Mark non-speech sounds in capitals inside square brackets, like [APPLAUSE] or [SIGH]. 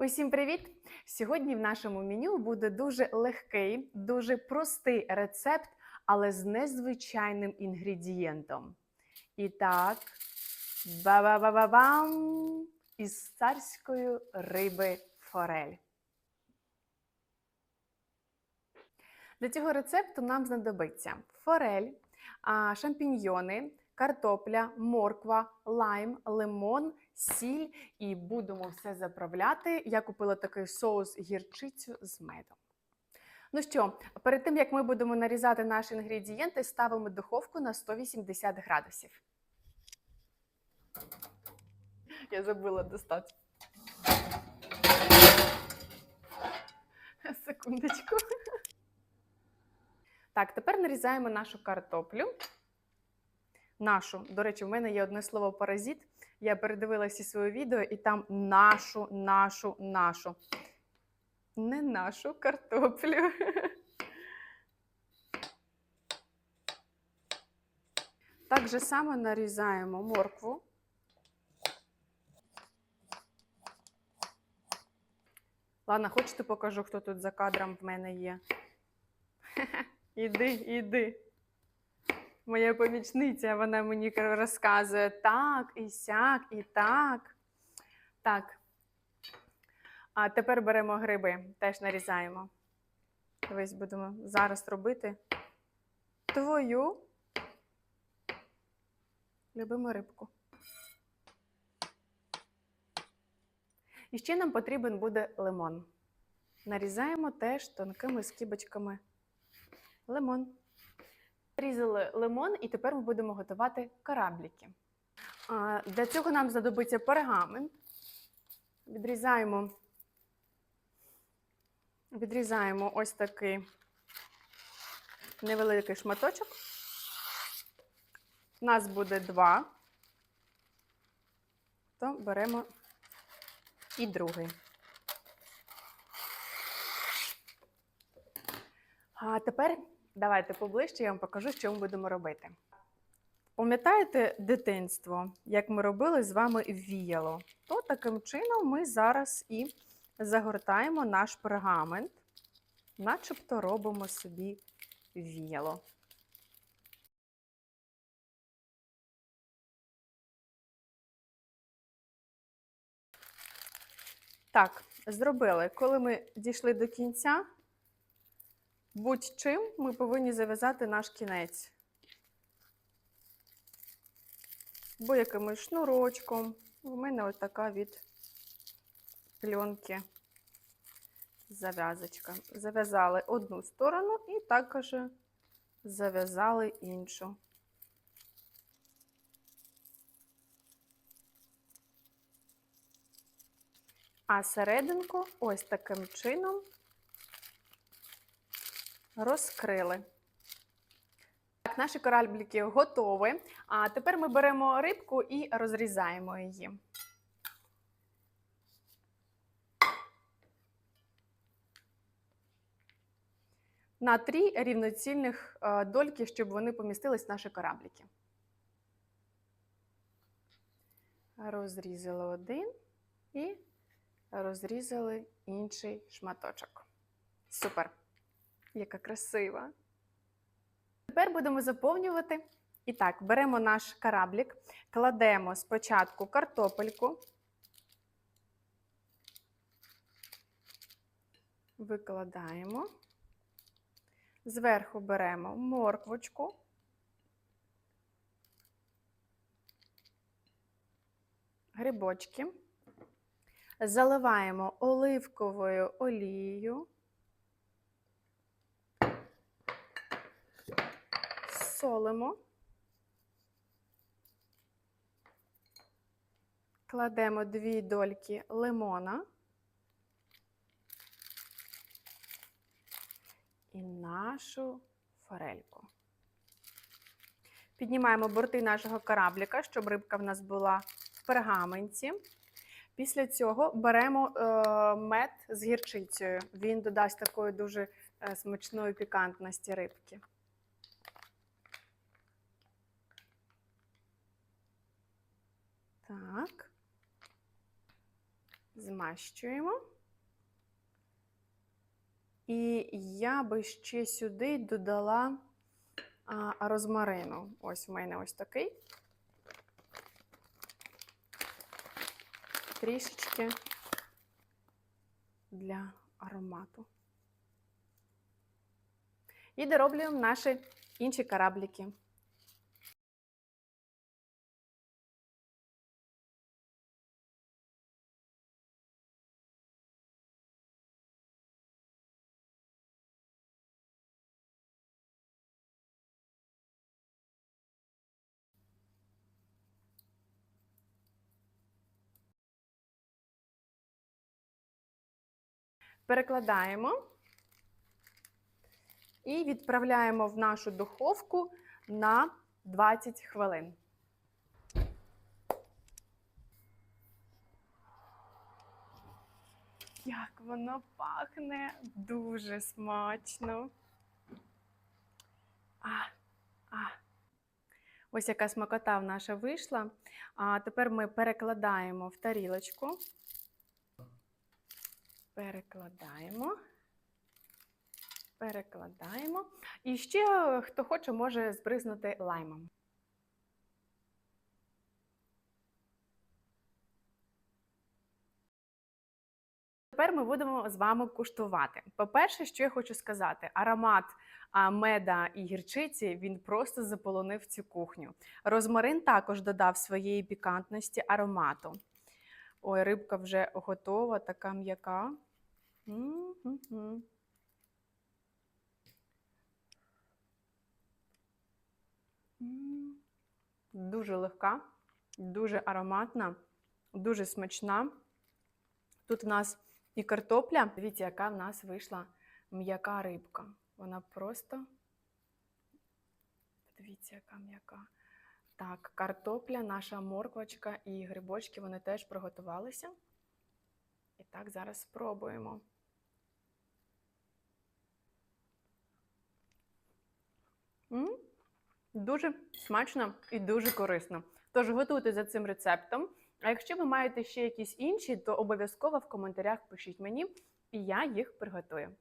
Усім привіт! Сьогодні в нашому меню буде дуже легкий, дуже простий рецепт, але з незвичайним інгредієнтом. І так, ба-ба-ба-ба-бам! Із царської риби форель. Для цього рецепту нам знадобиться форель, шампіньйони, картопля, морква, лайм, лимон, сіль і будемо все заправляти. Я купила такий соус гірчицю з медом. Ну що, перед тим як ми будемо нарізати наші інгредієнти, ставимо духовку на 180 градусів. Я забула достати. Секундочку. Так, тепер нарізаємо нашу картоплю. Нашу, до речі, в мене є одне слово паразит. Я передивилася своє відео, і там нашу, нашу, нашу. Не нашу картоплю. [LAUGHS] Так же само нарізаємо моркву. Ладно, хочете покажу, хто тут за кадром в мене є. [LAUGHS] Іди, іди. Моя помічниця, вона мені розказує так, і сяк, і так. Так. А тепер беремо гриби, теж нарізаємо. Дивись, будемо зараз робити твою любиму рибку. І ще нам потрібен буде лимон. Нарізаємо теж тонкими скибочками лимон. Різали лимон, і тепер ми будемо готувати корабліки. Для цього нам знадобиться пергамент. Відрізаємо, відрізаємо ось такий невеликий шматочок. У нас буде два, то беремо і другий. А тепер давайте поближче, я вам покажу, що ми будемо робити. Пам'ятаєте дитинство, як ми робили з вами віяло? То таким чином ми зараз і загортаємо наш пергамент, начебто робимо собі віяло. Так, зробили. Коли ми дійшли до кінця, будь-чим ми повинні зав'язати наш кінець. Бо якимось шнурочком. У мене ось така від пленки зав'язочка. Зав'язали одну сторону і також зав'язали іншу. А серединку ось таким чином розкрили. Так, наші корабліки готові. А тепер ми беремо рибку і розрізаємо її. На три рівноцільних е, дольки, щоб вони помістились в наші корабліки. Розрізали один і розрізали інший шматочок. Супер! Яка красива! Тепер будемо заповнювати. І так, беремо наш кораблік, кладемо спочатку картопельку, викладаємо, зверху беремо морквочку, грибочки, заливаємо оливковою олією. Солимо, кладемо дві дольки лимона і нашу форельку. Піднімаємо борти нашого корабліка, щоб рибка в нас була в пергаменті. Після цього беремо е, мед з гірчицею. Він додасть такої дуже е, смачної пікантності рибки. Так. змащуємо. І я би ще сюди додала а, розмарину. Ось у мене ось такий. Трішечки для аромату. І дороблюємо наші інші кораблики. Перекладаємо і відправляємо в нашу духовку на 20 хвилин. Як воно пахне дуже смачно. А, а. Ось яка смакота в наша вийшла. А тепер ми перекладаємо в тарілочку. Перекладаємо. Перекладаємо. І ще хто хоче, може збризнути лаймом. Тепер ми будемо з вами куштувати. По-перше, що я хочу сказати, аромат меда і гірчиці він просто заполонив цю кухню. Розмарин також додав своєї пікантності аромату. Ой, рибка вже готова, така м'яка. Дуже легка, дуже ароматна, дуже смачна. Тут в нас і картопля. Дивіться, яка в нас вийшла м'яка рибка. Вона просто. Дивіться, яка м'яка. Так, картопля, наша морквочка і грибочки вони теж приготувалися. І так, зараз спробуємо. М? Дуже смачно і дуже корисно. Тож готуйте за цим рецептом. А якщо ви маєте ще якісь інші, то обов'язково в коментарях пишіть мені, і я їх приготую.